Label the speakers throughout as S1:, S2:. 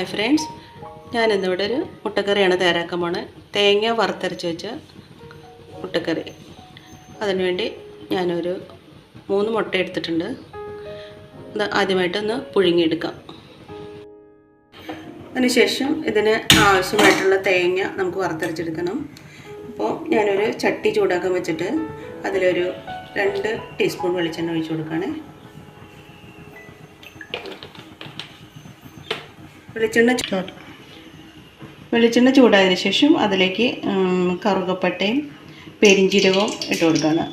S1: Hi friends ഞാനിന്നിവിടെ ഒരു മുട്ടക്കറിയാണ് തയ്യാറാക്കാൻ പോണത് തേങ്ങ വറുത്തരച്ച് വെച്ച മുട്ടക്കറി. അതിനുവേണ്ടി ഞാനൊരു മൂന്ന് മുട്ട എടുത്തിട്ടുണ്ട്. ഇത് ആദ്യമായിട്ടൊന്ന് പുഴുങ്ങിയെടുക്കാം. അതിനുശേഷം ഇതിന് ആവശ്യമായിട്ടുള്ള തേങ്ങ നമുക്ക് വറുത്തരച്ചെടുക്കണം. അപ്പോൾ ഞാനൊരു ചട്ടി ചൂടാക്കാൻ വെച്ചിട്ട് അതിലൊരു രണ്ട് ടീസ്പൂൺ വെളിച്ചെണ്ണ ഒഴിച്ചു കൊടുക്കുകയാണേ. വെളിച്ചെണ്ണ വെളിച്ചെണ്ണ ചൂടായതിനു ശേഷം അതിലേക്ക് കറുകപ്പട്ടയും പെരിഞ്ചീരകവും ഇട്ട് കൊടുക്കുകയാണ്.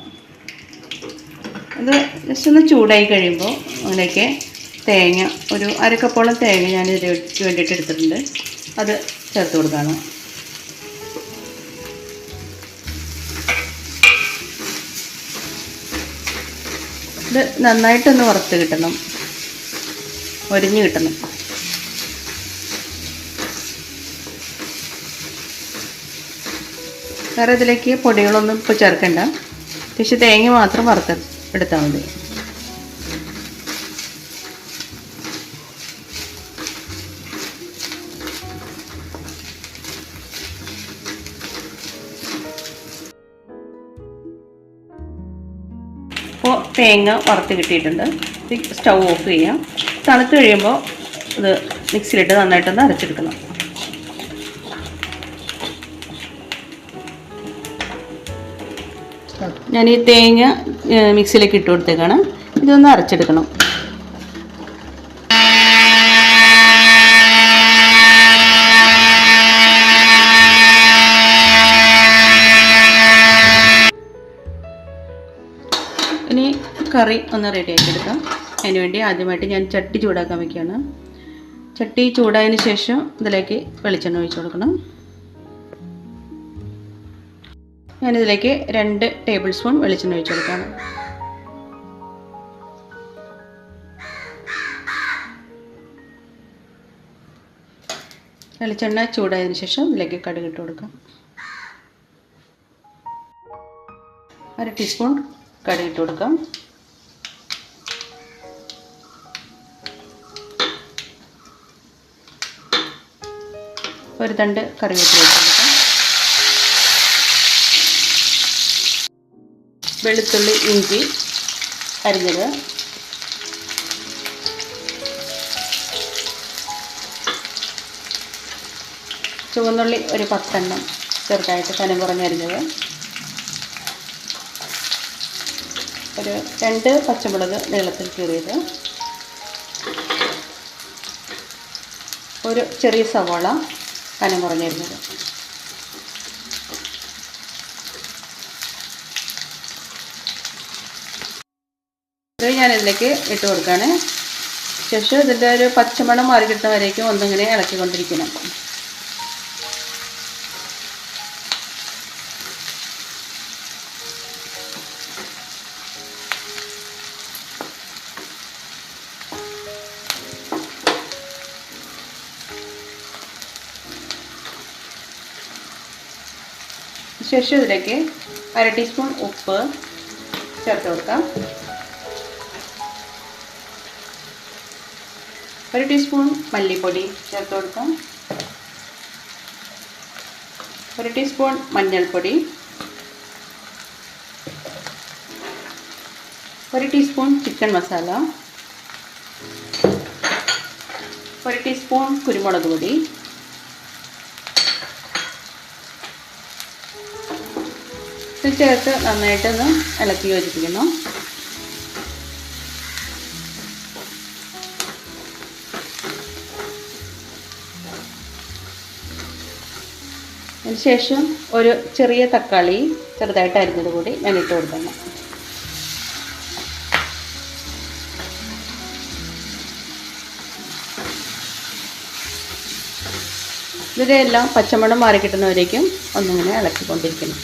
S1: അത് ജസ്റ്റ് ഒന്ന് ചൂടായി കഴിയുമ്പോൾ അതിലേക്ക് തേങ്ങ ഒരു അരക്കപ്പോളം തേങ്ങ ഞാൻ ഇതിന് വേണ്ടിയിട്ട് എടുത്തിട്ടുണ്ട്. അത് ചേർത്ത് കൊടുക്കുകയാണ്. ഇത് നന്നായിട്ടൊന്ന് വറുത്ത് കിട്ടണം. ഒരിഞ്ഞ് കിട്ടണം. വേറെ ഇതിലേക്ക് പൊടികളൊന്നും ഇപ്പോൾ ചേർക്കണ്ട. പക്ഷെ തേങ്ങ മാത്രം വറുത്ത് എടുത്താൽ മതി. ഇപ്പോൾ തേങ്ങ വറുത്ത് കിട്ടിയിട്ടുണ്ട്. സ്റ്റൗ ഓഫ് ചെയ്യാം. തണുത്ത് കഴിയുമ്പോൾ ഇത് മിക്സിയിലിട്ട് നന്നായിട്ടൊന്ന് അരച്ചെടുക്കണം. ഞാൻ ഈ തേങ്ങ മിക്സിയിലേക്ക് ഇട്ട് കൊടുത്തേക്കാണ്. ഇതൊന്ന് അരച്ചെടുക്കണം. ഇനി കറി ഒന്ന് റെഡിയാക്കി എടുക്കാം. അതിനുവേണ്ടി ആദ്യമായിട്ട് ഞാൻ ചട്ടി ചൂടാക്കാൻ വയ്ക്കുകയാണ് ചട്ടി ചൂടായതിന് ശേഷം ഇതിലേക്ക് വെളിച്ചെണ്ണ ഒഴിച്ചു കൊടുക്കണം. ഞാനിതിലേക്ക് രണ്ട് ടേബിൾ സ്പൂൺ വെളിച്ചെണ്ണ ഒഴിച്ച് കൊടുക്കുകയാണ് വെളിച്ചെണ്ണ ചൂടായതിനു ശേഷം ഇതിലേക്ക് കടുക് ഇട്ട് കൊടുക്കാം. അര ടീസ്പൂൺ കടുക് ഇട്ട് കൊടുക്കാം. ഒരു തണ്ട് കറിവേപ്പില ഇട്ട് കൊടുക്കാം. വെളുത്തുള്ളി ഇഞ്ചി അരിഞ്ഞത് ചുവന്നുള്ളി ഒരു പത്തെണ്ണം ചെറുതായിട്ട് കനം കുറഞ്ഞരിഞ്ഞത് ഒരു രണ്ട് പച്ചമുളക് നീളത്തിൽ കീറിയത്. ഒരു ചെറിയ സവാള കനം കുറഞ്ഞരിഞ്ഞത് ഇത് ഞാൻ ഇതിലേക്ക് ഇട്ട് കൊടുക്കുകയാണ് ശേഷം ഇതിന്റെ ഒരു പച്ചമണം മാറി കിട്ടുന്ന വരേക്കും ഒന്നിങ്ങനെ ഇളക്കിക്കൊണ്ടിരിക്കണം. ശേഷം ഇതിലേക്ക് അര ടീസ്പൂൺ ഉപ്പ് ചേർത്ത് കൊടുക്കാം. ഒരു ടീസ്പൂൺ മല്ലിപ്പൊടി ചേർത്ത് കൊടുക്കാം. ഒരു ടീസ്പൂൺ മഞ്ഞൾപ്പൊടി. ഒരു ടീസ്പൂൺ ചിക്കൻ മസാല. ഒരു ടീസ്പൂൺ കുരുമുളക് പൊടി. ഇത് ചേർത്ത് നന്നായിട്ടൊന്ന് ഇളക്കി യോജിപ്പിക്കണം അതിനുശേഷം ഒരു ചെറിയ തക്കാളി ചെറുതായിട്ട് അരിഞ്ഞത് കൂടി ഞാൻ ഇട്ട് കൊടുക്കണം ഇതിലെല്ലാം പച്ചമണം മാറി കിട്ടുന്നവരേക്കും ഒന്നിങ്ങനെ ഇളക്കിക്കൊണ്ടിരിക്കണം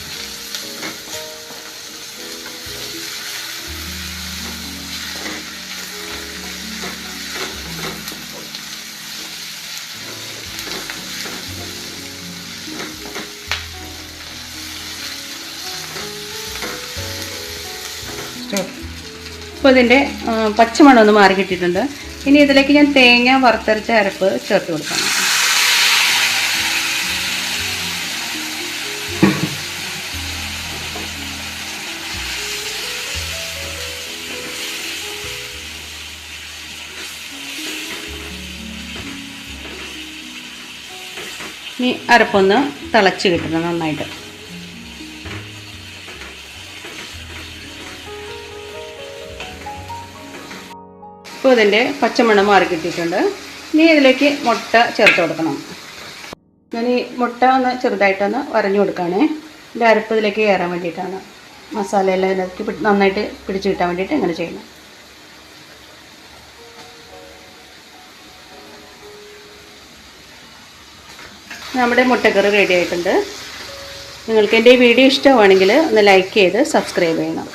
S1: ഇപ്പോൾ ഇതിന്റെ പച്ചമണം ഒന്ന് മാറി കിട്ടിയിട്ടുണ്ട്. ഇനി ഇതിലേക്ക് ഞാൻ തേങ്ങ വറുത്തരച്ച അരപ്പ് ചേർത്ത് കൊടുക്കണം ഇനി അരപ്പൊന്ന് തിളച്ച് കിട്ടണം നന്നായിട്ട്. ഇപ്പോൾ ഇതിന്റെ പച്ചമണം മാറി കിട്ടിയിട്ടുണ്ട്. ഇനി ഇതിലേക്ക് മുട്ട ചേർത്ത് കൊടുക്കണം. ഞാൻ ഈ മുട്ട ഒന്ന് ചെറുതായിട്ടൊന്ന് വരഞ്ഞു കൊടുക്കുകയാണേ. എന്റെ അരപ്പ് ഇതിലേക്ക് കയറാൻ വേണ്ടിയിട്ടാണ്. മസാലയെല്ലാം ഇതിനകത്ത് നന്നായിട്ട് പിടിച്ചു കിട്ടാൻ വേണ്ടിയിട്ട് ഇങ്ങനെ ചെയ്യണം നമ്മുടെ മുട്ടക്കറി റെഡി ആയിട്ടുണ്ട്. നിങ്ങൾക്ക് എന്റെ ഈ വീഡിയോ ഇഷ്ടമാണെങ്കിൽ ഒന്ന് ലൈക്ക് ചെയ്ത് സബ്സ്ക്രൈബ് ചെയ്യണം.